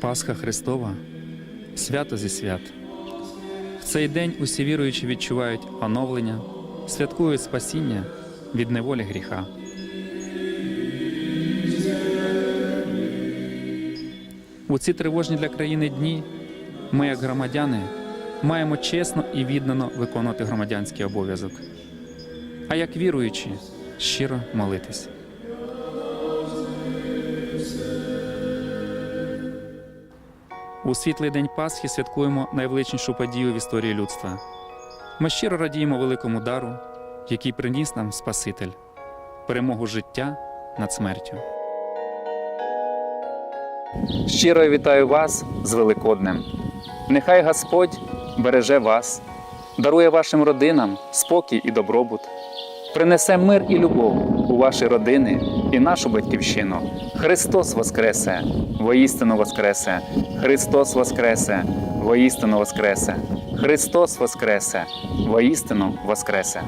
Пасха Христова свято зі свят. В цей день усі віруючі відчувають оновлення, святкують спасіння від неволі гріха. У ці тривожні для країни дні ми, як громадяни, маємо чесно і віддано виконувати громадянський обов'язок, а як віруючі щиро молитись. У світлий день Пасхи святкуємо найвеличнішу подію в історії людства. Ми щиро радіємо великому дару, який приніс нам Спаситель, перемогу життя над смертю. Щиро вітаю вас з Великоднем. Нехай Господь береже вас, дарує вашим родинам спокій і добробут, принесе мир і любов у ваші родини і нашу батьківщину. Христос Воскресе, воістину Воскресе, Христос Воскресе, воістину Воскресе, Христос Воскресе, воістину Воскресе.